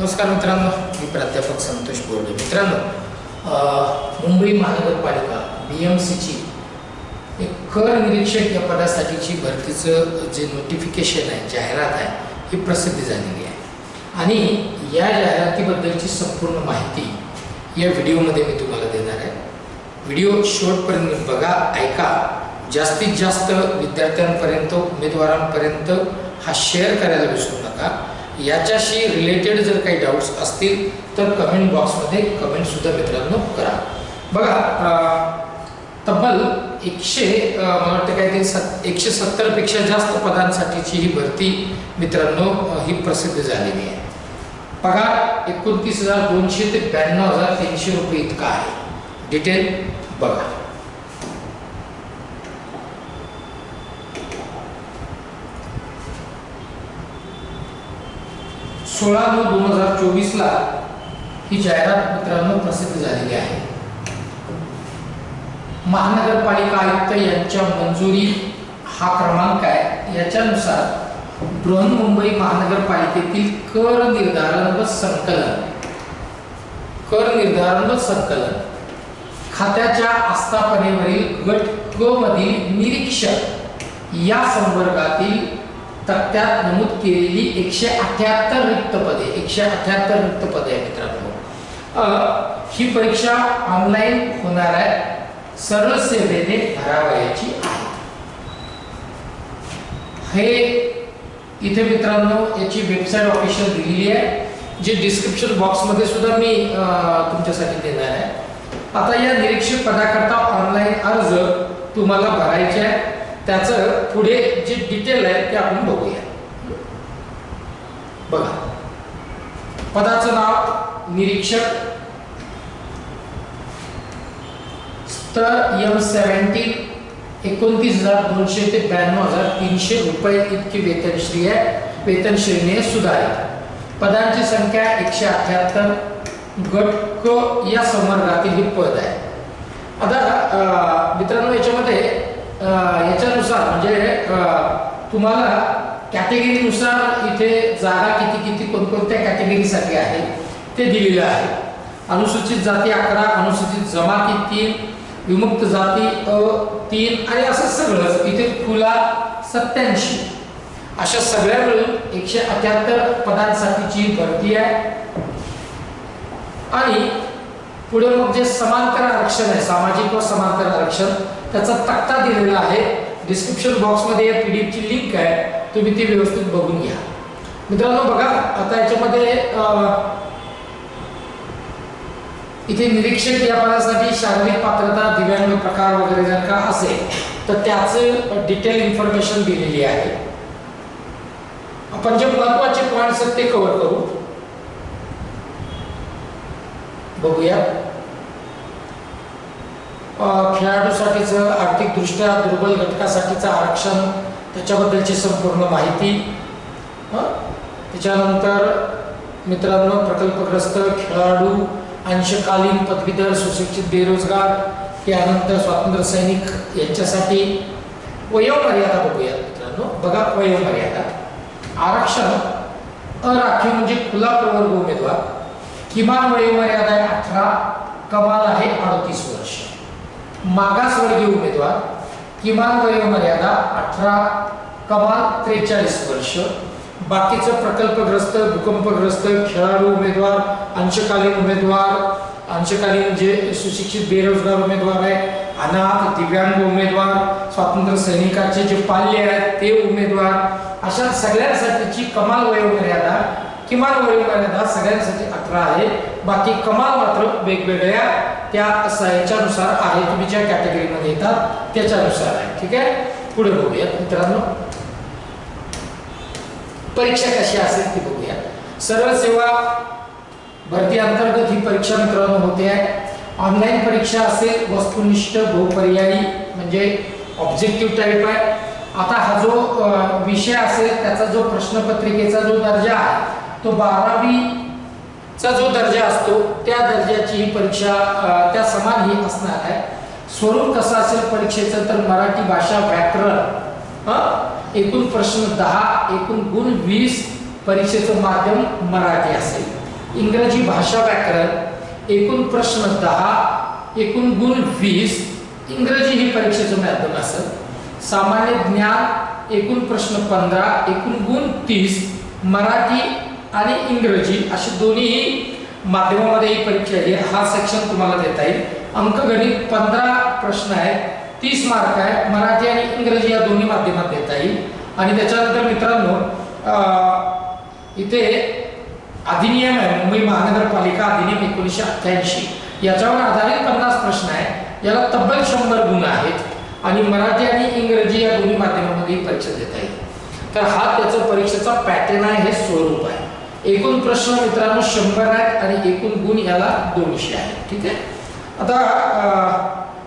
नमस्कार मित्रांनो मी प्राध्यापक संतोष बोर्डे. मित्रांनो मुंबई महानगरपालिका बी एम सीची एक कर निरीक्षक या पदासाठीची भरतीचं जे नोटिफिकेशन आहे जाहिरात आहे ही प्रसिद्धी झालेली आहे. आणि या जाहिरातीबद्दलची संपूर्ण माहिती या व्हिडिओमध्ये मी तुम्हाला देणार आहे. व्हिडिओ शेवटपर्यंत बघा ऐका. जास्तीत जास्त विद्यार्थ्यांपर्यंत उमेदवारांपर्यंत हा शेअर करायला विसरू नका. याच्याशी रिलेटेड जर काही डाऊट्स असतील तर कमेंट बॉक्समध्ये कमेंटसुद्धा मित्रांनो करा. बघा तब्बल एकशे मला वाटतं काय ते सत् एकशे सत्तरपेक्षा जास्त पदांसाठीची ही भरती मित्रांनो ही प्रसिद्ध झालेली आहे. पगार एकोणतीस हजार दोनशे ते ब्याण्णव हजार तीनशे रुपये इतका आहे. डिटेल बघा. सोळा नऊ दोन हजार चोवीसला ही जाहिरात मित्रांनो प्रसिद्ध झालेली आहे. महानगरपालिका आयुक्त यांच्या मंजुरी हा क्रमांक आहे. याच्यानुसार बृहन्मुंबई महानगरपालिकेतील कर निर्धारण व संकलन. कर निर्धारण व संकलन. खात्याच्या आस्थापनेवरील गट क मधील निरीक्षक या संवर्गातील तर त्यात नमूद केलेली एकशे अठ्याहत्तर रिक्त पदे एकशे अठ्याहत्तर रिक्त पदे आहे मित्रांनो ही परीक्षा ऑनलाईन होणार आहे. सरळ सेवेने भरावयाची आहे. हे इथे मित्रांनो याची वेबसाईट ऑफिशियल दिलेली आहे जे डिस्क्रिप्शन बॉक्समध्ये सुद्धा मी तुमच्यासाठी देणार आहे. आता या निरीक्षक पदाकरता ऑनलाईन अर्ज तुम्हाला भरायचे आहे त्याचं पुढे जे डिटेल आहे ते आपण बघूया. बघा. पदाचं नाव निरीक्षक स्तर एम सेव्हन्टी एकोणतीस हजार दोनशे ते ब्याण्णव हजार तीनशे रुपये इतकी वेतनश्री आहे. वेतन श्रेणी आहे सुधारित. पदांची संख्या एकशे अठ्याहत्तर. गट क या संवर्गातील हे पद आहे. आता मित्रांनो याच्यामध्ये याच्यानुसार म्हणजे तुम्हाला कॅटेगरीनुसार इथे जागा किती किती कोणकोणत्या कॅटेगरीसाठी आहे ते दिलेलं आहे. अनुसूचित जाती अकरा अनुसूचित जमाती तीन विमुक्त जाती अ तीन आणि असं सगळंच इथे खुला सत्याऐंशी अशा सगळ्या मिळून एकशे अठ्याहत्तर पदांसाठीची भरती आहे. आणि पुढे मग जे समांतर आरक्षण आहे सामाजिक व समांतर आरक्षण त्याचा तक्ता दिलेला आहे. डिस्क्रिप्शन बॉक्समध्ये या पी डी एफची लिंक आहे. तुम्ही ती व्यवस्थित बघून घ्या. मित्रांनो बघा आता याच्यामध्ये इथे निरीक्षक या पदासाठी शारीरिक पात्रता दिव्यांग प्रकार वगैरे जर का असेल तर त्याचं डिटेल इन्फॉर्मेशन दिलेली आहे. आपण जे महत्त्वाचे पॉइंट्स आहेत ते कव्हर करू. बघूया. खेळाडूसाठीचं आर्थिकदृष्ट्या दुर्बल घटकासाठीचं आरक्षण त्याच्याबद्दलची संपूर्ण माहिती हं? त्याच्यानंतर मित्रांनो प्रकल्पग्रस्त खेळाडू अंशकालीन पदवीधर सुशिक्षित बेरोजगार यानंतर स्वातंत्र्य सैनिक यांच्यासाठी वयोमर्यादा बघूया मित्रांनो. बघा वयोमर्यादा. आरक्षण अराखीव म्हणजे खुला प्रवर्ग उमेदवार. किमान वयोमर्यादा आहे अठरा कमाल आहे अडतीस वर्ष. मागासवर्गीय उमेदवार किमान वयोमर्यादा अठरा कमाल त्रेचाळीस वर्ष. बाकीचं प्रकल्पग्रस्त भूकंपग्रस्त खेळाडू उमेदवार अंशकालीन उमेदवार अंशकालीन जे सुशिक्षित बेरोजगार उमेदवार आहे अनाथ दिव्यांग उमेदवार स्वातंत्र्य सैनिकाचे जे पाल्य आहेत ते उमेदवार अशा सगळ्यांसाठीची कमाल वयोमर्यादा किमान वयोमर्यादा सगळ्यांसाठी अठरा आहे. बाकी कमाल मात्र वेगवेगळ्या त्या याच्यानुसार आहे तुम्ही ज्या कॅटेगरीमध्ये येतात त्याच्यानुसार आहे. ठीक आहे? पुढे बघूया मित्रांनो. परीक्षा कशी असेल ती बघूया. सरळ सेवा भरती अंतर्गत ही परीक्षा मित्रांनो होते आहे. ऑनलाईन परीक्षा असेल वस्तुनिष्ठ बहुपर्यायी म्हणजे ऑब्जेक्टिव्ह टाईप आहे. आता हा जो विषय असेल त्याचा जो प्रश्नपत्रिकेचा जो दर्जा आहे तो बारावीचा जो दर्जा असतो त्या दर्जाची ही परीक्षा त्या समान ही असणार आहे. स्वरूप कसं असेल परीक्षेचं तर मराठी भाषा व्याकरण एकूण प्रश्न दहा एकूण गुण वीस परीक्षेचं माध्यम मराठी असेल. इंग्रजी भाषा व्याकरण एकूण प्रश्न दहा एकूण गुण वीस इंग्रजी ही परीक्षेचं माध्यम असेल. सामान्य ज्ञान एकूण प्रश्न पंधरा एकूण गुण तीस मराठी आणि इंग्रजी अशी दोन्ही माध्यमामध्ये ही परीक्षा आहे. हा सेक्शन तुम्हाला देता येईल. अंकगणित पंधरा प्रश्न आहेत तीस मार्क आहे. मराठी आणि इंग्रजी या दोन्ही माध्यमात देता येईल. आणि त्याच्यानंतर मित्रांनो इथे अधिनियम आहे मुंबई महानगरपालिका अधिनियम एकोणीसशे अठ्ठ्याऐंशी. याच्यावर आधारित पन्नास प्रश्न आहे याला तब्बल शंभर गुण आहेत. आणि मराठी आणि इंग्रजी या दोन्ही माध्यमामध्ये ही परीक्षा देता येईल. तर हा त्याचं परीक्षेचा पॅटर्न आहे हे स्वरूप आहे. एकूण प्रश्न मित्रांनो शंभर आहेत आणि एकूण गुण याला दोनशे आहेत. ठीक आहे? आता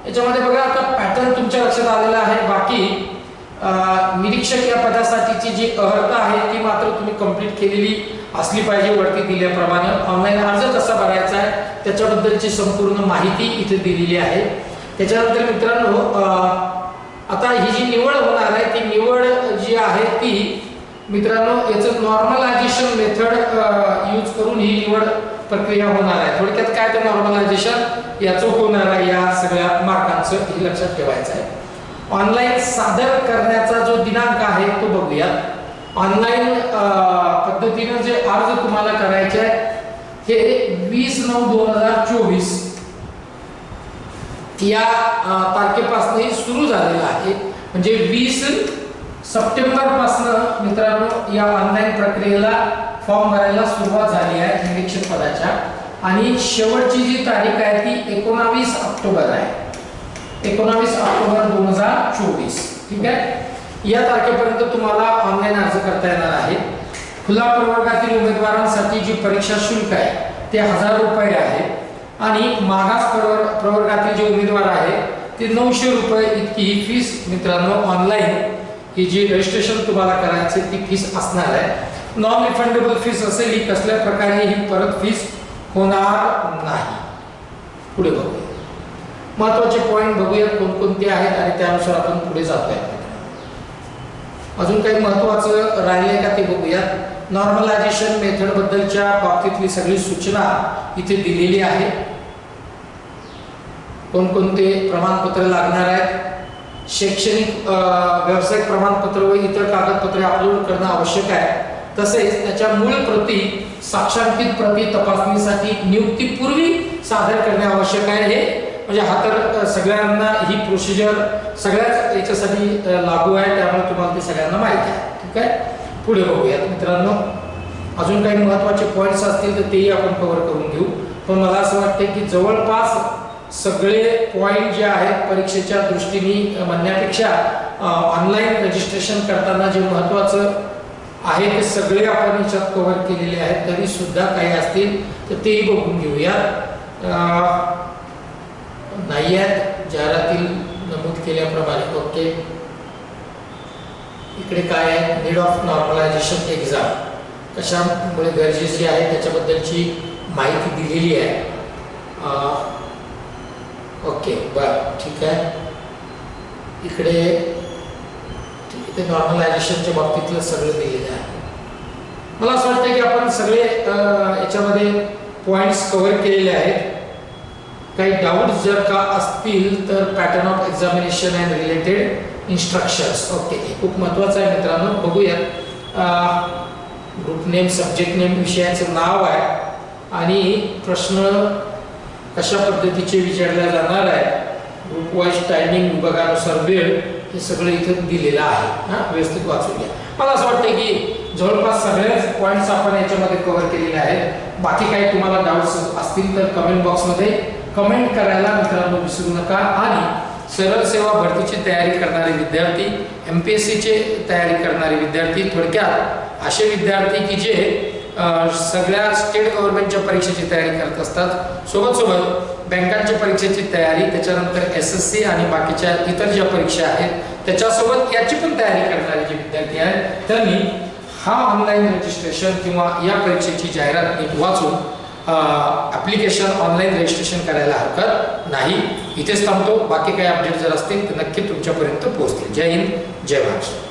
याच्यामध्ये बघा आता पॅटर्न तुमच्या लक्षात आलेला आहे. बाकी निरीक्षक या पदासाठीची जी अर्हता आहे ती मात्र तुम्ही कंप्लीट केलेली असली पाहिजे वरती दिल्याप्रमाणे. ऑनलाईन अर्ज कसा भरायचा आहे त्याच्याबद्दलची संपूर्ण माहिती इथे दिलेली आहे. त्याच्यानंतर मित्रांनो आता ही जी निवड होणार आहे ती निवड जी आहे ती मित्रांनो याचं नॉर्मलायझेशन मेथड यूज करून ही निवड प्रक्रिया होणार आहे. थोडक्यात काय तर नॉर्मलायझेशन याचं होणार आहे या सगळ्या मार्कांचं हे लक्षात ठेवायचं आहे. ऑनलाईन सादर करण्याचा जो दिनांक आहे तो बघूया ऑनलाईन पद्धतीनं जे अर्ज तुम्हाला करायचे आहे हे वीस नऊ दोन हजार चोवीस. या तारखेपासून सुरू झालेलं आहे. म्हणजे वीस सप्टेंबरपासून मित्रांनो या ऑनलाईन प्रक्रियेला फॉर्म भरायला सुरुवात झाली आहे निरीक्षक पदाच्या आणि शेवटची जी तारीख आहे ती एकोणावीस ऑक्टोबर आहे. एकोणावीस ऑक्टोबर दोन हजार चोवीस. ठीक आहे? या तारखेपर्यंत तुम्हाला ऑनलाईन अर्ज करता येणार आहे. खुला प्रवर्गातील उमेदवारांसाठी जी परीक्षा शुल्क आहे ते हजार रुपये आहे. आणि मागास प्रवर् प्रवर्गातील जे उमेदवार आहेत ते नऊशे रुपये इतकी ही फीस मित्रांनो ऑनलाईन ही जी रजिस्ट्रेशन तुम्हाला करायचे ती फीस असणार आहे. नॉन रिफंडेबल फीस असेल ही कसल्या प्रकारे ही परत फीस होणार नाही. पुढे बघूया. महत्त्वाचे पॉईंट बघूयात कोणकोणते आहेत आणि त्यानुसार आपण पुढे जातोय. अजून काही महत्वाचं राहिले का ते बघूयात. नॉर्मलायझेशन मेथड बद्दलच्या बाबतीतली सगळी सूचना इथे दिलेली आहे. कोणकोणते प्रमाणपत्र लागणार आहेत? शैक्षणिक व्यावसायिक प्रमाणपत्र व इतर कागदपत्रे अपलोड करणं आवश्यक आहे. तसेच त्याच्या मूळ प्रती साक्षांकित प्रती तपासणीसाठी नियुक्तीपूर्वी सादर करणे आवश्यक आहे. हे म्हणजे हा तर सगळ्यांना ही प्रोसिजर सगळ्याच याच्यासाठी लागू आहे. त्यामुळे तुम्हाला ते सगळ्यांना माहिती आहे. ठीक आहे? पुढे बघूयात मित्रांनो. अजून काही महत्त्वाचे पॉईंट्स असतील तर तेही आपण कव्हर करून घेऊ. पण मला असं वाटतं की जवळपास सगळे पॉईंट जे आहेत परीक्षेच्या दृष्टीने म्हणण्यापेक्षा ऑनलाईन रजिस्ट्रेशन करताना जे महत्त्वाचं आहे ते सगळे आपण याच्यात कव्हर केलेले आहेत तरी सुद्धा काही असतील तर तेही बघून घेऊयात नाही आहेत जाहिरातील नमूद केल्याप्रमाणे ओके. इकडे काय आहे? नीड ऑफ नॉर्मलायझेशन एक्झाम कशामुळे गरजेची आहे? त्याच्याबद्दलची माहिती दिलेली आहे. ओके बर ठीक आहे. इकडे ठीक ते नॉर्मलायझेशनच्या बाबतीतलं सगळं दिलेलं आहे. मला असं वाटतं की आपण सगळे याच्यामध्ये पॉईंट्स कव्हर केलेले आहेत. काही डाऊट्स जर का असतील तर pattern of examination and related instructions okay हे खूप महत्त्वाचं आहे मित्रांनो. बघूयात. ग्रुप नेम सब्जेक्ट नेम विषयाचं नाव आहे. आणि प्रश्न कशा पद्धतीचे विचारल्या जाणार आहे ग्रुप वाईज टायमिंग विभागानुसार वेळ हे सगळं इथं दिलेलं आहे. हां व्यवस्थित वाचून घ्या. मला असं वाटतं की जवळपास सगळेच पॉईंट्स आपण याच्यामध्ये कव्हर केलेले आहेत. बाकी काही तुम्हाला डाऊट्स असतील तर कमेंट बॉक्समध्ये कमेंट करायला मित्रांनो विसरू नका. आणि सरळ सेवा भरतीची तयारी करणारे विद्यार्थी एम पी एस सीचे तयारी करणारे विद्यार्थी थोडक्यात असे विद्यार्थी की जे सगळ्या स्टेट गव्हर्नमेंटच्या परीक्षेची तयारी करत असतात. सोबत सोबत बँकांच्या परीक्षेची तयारी त्याच्यानंतर एस एस सी आणि बाकीच्या इतर ज्या परीक्षा आहेत त्याच्यासोबत याची पण तयारी करणारे जे विद्यार्थी आहेत त्यांनी हा ऑनलाईन रजिस्ट्रेशन किंवा या परीक्षेची जाहिरात नीट वाचून ॲप्लिकेशन ऑनलाईन रजिस्ट्रेशन करायला हरकत नाही. इथेच थांबतो. बाकी काही अपडेट जर असतील तर नक्की तुमच्यापर्यंत पोहोचतील. जय हिंद. जय महाराष्ट्र.